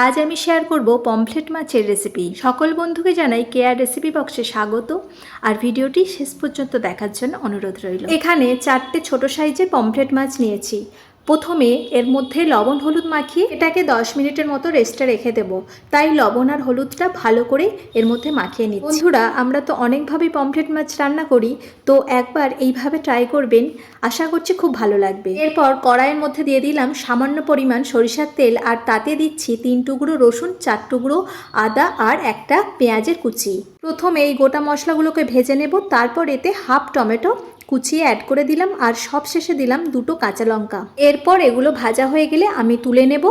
আজ আমি শেয়ার করব পমফ্লেট মাছের রেসিপি সকল বন্ধুকে জানাই কেয়ার রেসিপি বক্সে স্বাগত। আর ভিডিওটি শেষ পর্যন্ত দেখার জন্য অনুরোধ রইল। এখানে চারটে ছোট সাইজের পমফ্লেট মাছ নিয়েছি। প্রথমে এর মধ্যে লবণ হলুদ মাখিয়ে এটাকে দশ মিনিটের মতো রেস্টে রেখে দেব। তাই লবণ আর হলুদটা ভালো করে এর মধ্যে মাখিয়ে নিই বন্ধুরা, আমরা তো অনেকভাবেই পমফ্লেট মাছ রান্না করি, তো একবার এইভাবে ট্রাই করবেন, আশা করছি খুব ভালো লাগবে। এরপর কড়াইয়ের মধ্যে দিয়ে দিলাম সামান্য পরিমাণ সরিষার তেল, আর তাতে দিচ্ছি তিন টুকরো রসুন, চার টুকরো আদা, আর একটা পেঁয়াজের কুচি। প্রথমে এই গোটা মশলাগুলোকে ভেজে নেব, তারপর এতে হাফ টমেটো কুচিয়ে অ্যাড করে দিলাম আর সব শেষে দিলাম দুটো কাঁচা লঙ্কা। এরপর এগুলো ভাজা হয়ে গেলে আমি তুলে নেব।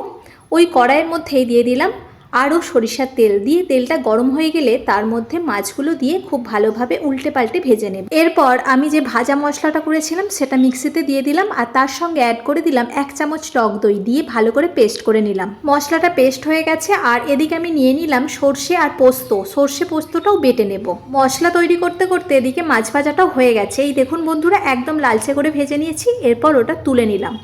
ওই কড়াইয়ের মধ্যেই দিয়ে দিলাম আরও সরিষার তেল দিয়ে তেলটা গরম হয়ে গেলে তার মধ্যে মাছগুলো দিয়ে খুব ভালোভাবে উল্টে পাল্টে ভেজে নেব। এরপর আমি যে ভাজা মশলাটা করেছিলাম সেটা মিক্সিতে দিয়ে দিলাম আর তার সঙ্গে অ্যাড করে দিলাম এক চামচ টক দই দিয়ে ভালো করে পেস্ট করে নিলাম। মশলাটা পেস্ট হয়ে গেছে আর এদিকে আমি নিয়ে নিলাম সর্ষে আর পোস্ত। সর্ষে পোস্তটাও বেটে নেব। মশলা তৈরি করতে করতে এদিকে মাছ ভাজাটাও হয়ে গেছে। এই দেখুন বন্ধুরা, একদম লালচে করে ভেজে নিয়েছি। এরপর ওটা তুলে নিলাম।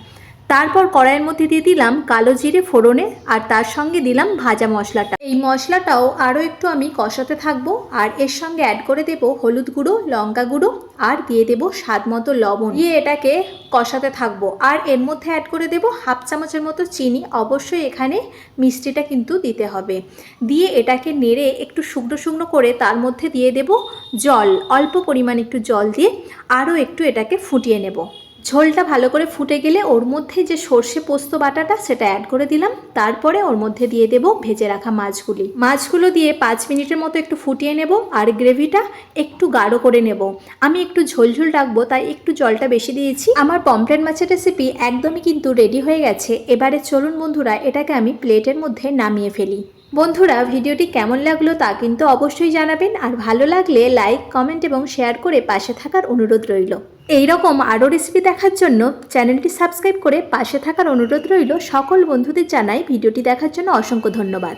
তারপর কড়াইয়ের মধ্যে দিয়ে দিলাম কালো জিরে ফোড়নে আর তার সঙ্গে দিলাম ভাজা মশলাটা। এই মশলাটাও আরও একটু আমি কষাতে থাকব আর এর সঙ্গে অ্যাড করে দেব হলুদ গুঁড়ো, লঙ্কা গুঁড়ো আর দিয়ে দেব স্বাদ মতো লবণ। দিয়ে এটাকে কষাতে থাকব আর এর মধ্যে অ্যাড করে দেব হাফ চামচের মতো চিনি। অবশ্যই এখানে মিষ্টিটা কিন্তু দিতে হবে। দিয়ে এটাকে নেড়ে একটু শুকনো শুকনো করে তার মধ্যে দিয়ে দেব জল। অল্প পরিমাণ একটু জল দিয়ে আরও একটু এটাকে ফুটিয়ে নেব। ঝোলটা ভালো করে ফুটে গেলে ওর মধ্যে যে সর্ষে পোস্ত বাটাটা সেটা অ্যাড করে দিলাম। তারপরে ওর মধ্যে দিয়ে দেব ভেজে রাখা মাছগুলি। মাছগুলো দিয়ে পাঁচ মিনিটের মতো একটু ফুটিয়ে নেব আর গ্রেভিটা একটু গাঢ় করে নেব। আমি একটু ঝোলঝোল রাখব, তাই একটু জলটা বেশি দিয়েছি। আমার পমফ্রেট মাছের রেসিপি একদমই কিন্তু রেডি হয়ে গেছে। এবারে চলুন বন্ধুরা, এটাকে আমি প্লেটের মধ্যে নামিয়ে ফেলি। বন্ধুরা, ভিডিওটি কেমন লাগল তা কিন্তু অবশ্যই জানাবেন। আর ভালো লাগলে লাইক, কমেন্ট এবং শেয়ার করে পাশে থাকার অনুরোধ রইল। এই রকম আরও রেসিপি দেখার জন্য চ্যানেলটি সাবস্ক্রাইব করে পাশে থাকার অনুরোধ রইল। সকল বন্ধুদের জানাই ভিডিওটি দেখার জন্য অসংখ্য ধন্যবাদ।